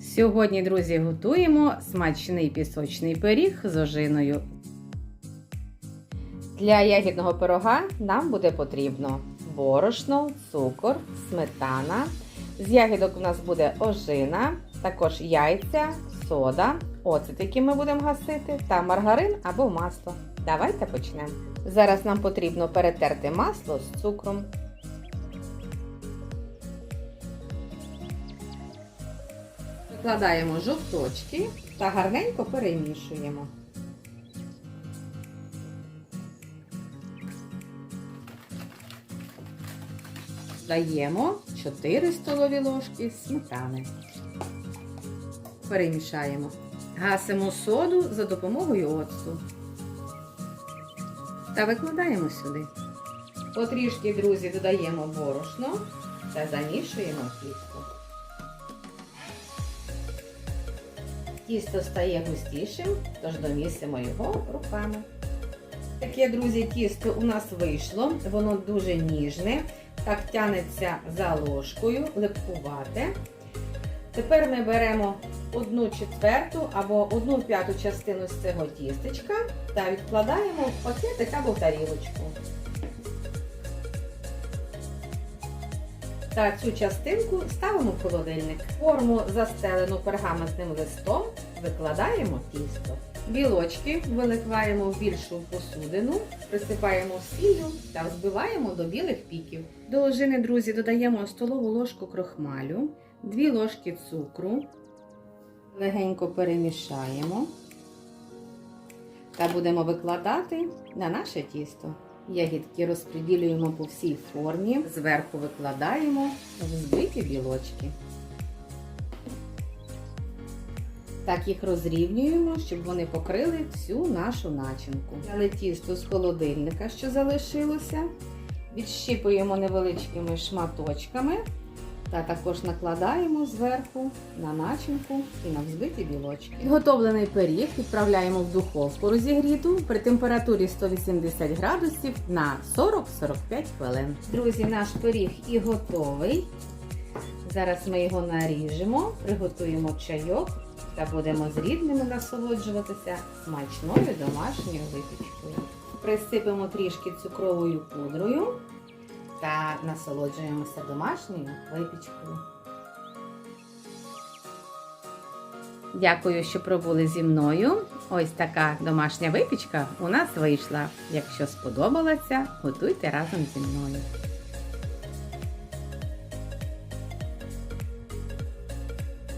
Сьогодні, друзі, готуємо смачний пісочний пиріг з ожиною. Для ягідного пирога нам буде потрібно борошно, цукор, сметана. З ягідок у нас буде ожина, також яйця, сода, оцет, який ми будемо гасити, та маргарин або масло. Давайте почнемо. Зараз нам потрібно перетерти масло з цукром. Викладаємо жовточки та гарненько перемішуємо. Даємо 4 столові ложки сметани. Перемішаємо. Гасимо соду за допомогою оцту. Та викладаємо сюди. Потрішки, друзі, додаємо борошно та замішуємо тісто. Тісто стає густішим, тож домісимо його руками. Таке, друзі, тісто у нас вийшло, воно дуже ніжне, так тянеться за ложкою, липкувате. Тепер ми беремо одну четверту або одну п'яту частину з цього тістечка та відкладаємо в пакетик або в тарілочку. Та цю частинку ставимо в холодильник. Форму застелену пергаментним листом викладаємо тісто. Білочки виливаємо в більшу посудину, присипаємо сіллю та взбиваємо до білих піків. До ложини, друзі, додаємо столову ложку крохмалю, 2 ложки цукру, легенько перемішаємо та будемо викладати на наше тісто. Ягідки розподілюємо по всій формі, зверху викладаємо взбиті білочки. Так їх розрівнюємо, щоб вони покрили всю нашу начинку. Взяли тісто з холодильника, що залишилося, відщипуємо невеличкими шматочками та також накладаємо зверху на начинку і на взбиті білочки. Підготовлений пиріг відправляємо в духовку розігріту при температурі 180 градусів на 40-45 хвилин. Друзі, наш пиріг і готовий. Зараз ми його наріжемо, приготуємо чайок та будемо з рідними насолоджуватися смачною домашньою випічкою. Присипемо трішки цукровою пудрою та насолоджуємося домашньою випічкою. Дякую, що пробули зі мною. Ось така домашня випічка у нас вийшла. Якщо сподобалася, готуйте разом зі мною.